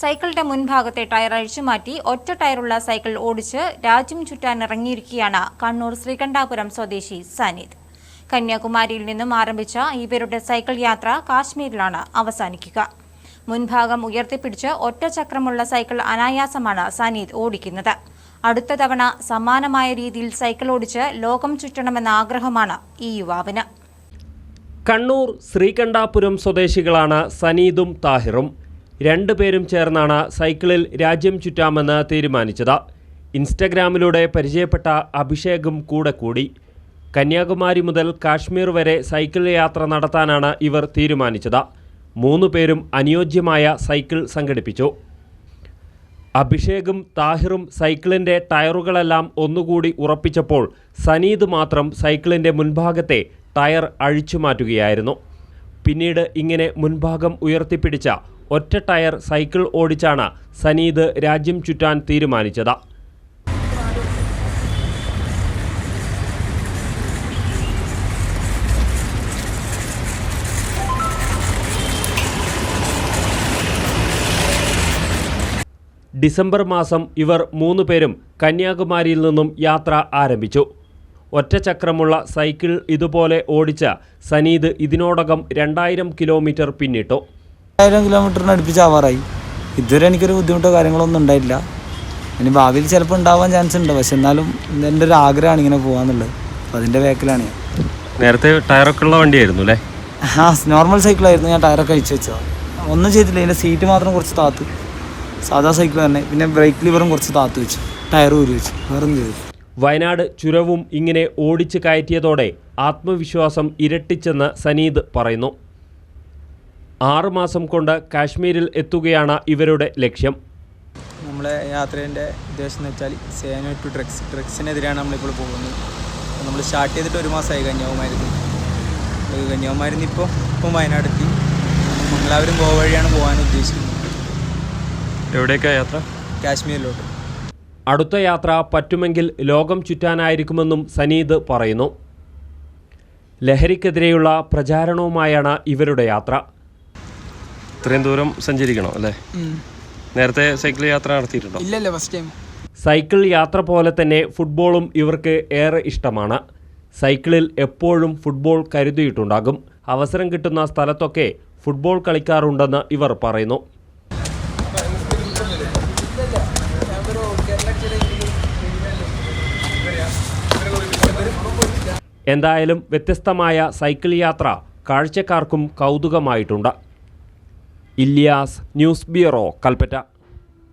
സൈക്കിളിന്റെ മുൻഭാഗത്തെ ടയർ അഴിച്ചു മാറ്റി ഒറ്റ ടയറുള്ള സൈക്കിൾ ഓടിച്ച് രാജ്യം ചുറ്റാൻ ഇറങ്ങിയിരിക്കുകയാണ് കണ്ണൂർ ശ്രീകണ്ഠാപുരം സ്വദേശി സനീത്. കന്യാകുമാരിയിൽ നിന്നും ആരംഭിച്ച ഇവരുടെ സൈക്കിൾ യാത്ര കാശ്മീരിലാണ് അവസാനിക്കുക. മുൻഭാഗം ഉയർത്തിപ്പിടിച്ച് ഒറ്റ ചക്രമുള്ള സൈക്കിൾ അനായാസമാണ് സനീത് ഓടിക്കുന്നത്. അടുത്ത തവണ സമാനമായ രീതിയിൽ സൈക്കിൾ ഓടിച്ച് ലോകം ചുറ്റണമെന്ന ആഗ്രഹമാണ് ഈ യുവാവിന്. കണ്ണൂർ ശ്രീകണ്ഠാപുരം സ്വദേശികളാണ് സനീദും താഹിറും. രണ്ടുപേരും ചേർന്നാണ് സൈക്കിളിൽ രാജ്യം ചുറ്റാമെന്ന് തീരുമാനിച്ചത്. ഇൻസ്റ്റഗ്രാമിലൂടെ പരിചയപ്പെട്ട അഭിഷേകും കൂടെ കൂടി. കന്യാകുമാരി മുതൽ കാശ്മീർ വരെ സൈക്കിൾ യാത്ര നടത്താനാണ് ഇവർ തീരുമാനിച്ചത്. മൂന്നു പേരും അനുയോജ്യമായ സൈക്കിൾ സംഘടിപ്പിച്ചു. അഭിഷേകും താഹിറും സൈക്കിളിന്റെ ടയറുകളെല്ലാം ഒന്നുകൂടി ഉറപ്പിച്ചപ്പോൾ സനീദ് മാത്രം സൈക്കിളിന്റെ മുൻഭാഗത്തെ ടയർ അഴിച്ചു മാറ്റുകയായിരുന്നു. പിന്നീട് ഇങ്ങനെ മുൻഭാഗം ഉയർത്തിപ്പിടിച്ച ഒറ്റ ടയർ സൈക്കിൾ ഓടിച്ചാണ് സനീദ് രാജ്യം ചുറ്റാൻ തീരുമാനിച്ചത്. ഡിസംബർ മാസം ഇവർ മൂന്ന് പേരും കന്യാകുമാരിയിൽ നിന്നും യാത്ര ആരംഭിച്ചു. ഒറ്റചക്രമുള്ള സൈക്കിൾ ഇതുപോലെ ഓടിച്ച സനീദ് ഇതിനോടകം രണ്ടായിരം കിലോമീറ്റർ പിന്നിട്ടു. രണ്ടായിരം കിലോമീറ്ററിന് അടുപ്പിച്ച് ആവാറായി. ഇതുവരെ എനിക്കൊരു ബുദ്ധിമുട്ടോ കാര്യങ്ങളൊന്നും ഉണ്ടായില്ല ഇനി ഭാവിയിൽ ചിലപ്പോൾ ഉണ്ടാവാൻ ചാൻസ് ഉണ്ട്. പക്ഷെ എന്നാലും എന്റെ ഒരു ആഗ്രഹമാണ് ഇങ്ങനെ പോകാന്നുള്ളത് അപ്പോൾ അതിന്റെ ബാക്കിലാണ് ഞാൻ. നേരത്തെ ടയറൊക്കെ ഉള്ള വണ്ടിയായിരുന്നു അല്ലേ? ആ നോർമൽ സൈക്കിളായിരുന്നു ഞാൻ ടയറൊക്കെ അഴിച്ചു വെച്ചത്. ഒന്നും ചെയ്തില്ല എന്റെ സീറ്റ് മാത്രം കുറച്ച് താത്ത്. സാധാ സൈക്കിൾ തന്നെ. പിന്നെ ബ്രേക്ക് ലിവറും കുറച്ച് താത്ത് വെച്ചു. ടയർ ഊരി വെച്ചു. വേറൊന്നും ചെയ്തു വയനാട് ചുരവും ഇങ്ങനെ ഓടിച്ചു കയറ്റിയതോടെ ആത്മവിശ്വാസം ഇരട്ടിച്ചെന്ന് സനീദ് പറയുന്നു. ആറുമാസം കൊണ്ട് കാശ്മീരിൽ എത്തുകയാണ് ഇവരുടെ ലക്ഷ്യം. നമ്മളെ യാത്രേന്റെ ഉദ്ദേശം എന്ന് വെച്ചാൽ സേന ടു ഡ്രഗ്സ് ഡ്രഗ്സിനെതിരെയാണ് നമ്മളിപ്പോൾ പോകുന്നത്. നമ്മൾ സ്റ്റാർട്ട് ചെയ്തിട്ട് ഒരു മാസമായി കന്യാകുമാരിന്ന്. കന്യാകുമാരി കന്യാകുമാരിന്ന് ഇപ്പോൾ ഇപ്പം വയനാടെത്തി. മംഗലാപുരം ഗോവ വഴിയാണ് പോകാൻ ഉദ്ദേശിക്കുന്നത്. എവിടേക്കാണ് യാത്ര? കാശ്മീരിലോട്ട്. അടുത്ത യാത്ര പറ്റുമെങ്കിൽ ലോകം ചുറ്റാനായിരിക്കുമെന്നും സനീദ് പറയുന്നു. ലഹരിക്കെതിരെയുള്ള പ്രചാരണവുമായാണ് ഇവരുടെ യാത്ര. ഇത്രയും ദൂരം സഞ്ചരിക്കണോ അല്ലേ? നേരത്തെ സൈക്കിൾ യാത്ര നടത്തിയിട്ടുണ്ടോ? ഇല്ലല്ല ഫസ്റ്റ് ടൈം സൈക്കിൾ യാത്ര പോലെ തന്നെ ഫുട്ബോളും ഇവർക്ക് ഏറെ ഇഷ്ടമാണ്. സൈക്കിളിൽ എപ്പോഴും ഫുട്ബോൾ കരുതിയിട്ടുണ്ടാകും. അവസരം കിട്ടുന്ന സ്ഥലത്തൊക്കെ ഫുട്ബോൾ കളിക്കാറുണ്ടെന്ന് ഇവർ പറയുന്നു. എന്തായാലും വ്യത്യസ്തമായ സൈക്കിൾ യാത്ര കാഴ്ചക്കാർക്കും കൗതുകമായിട്ടുണ്ട്. Ilyas news bureau Kalpetta.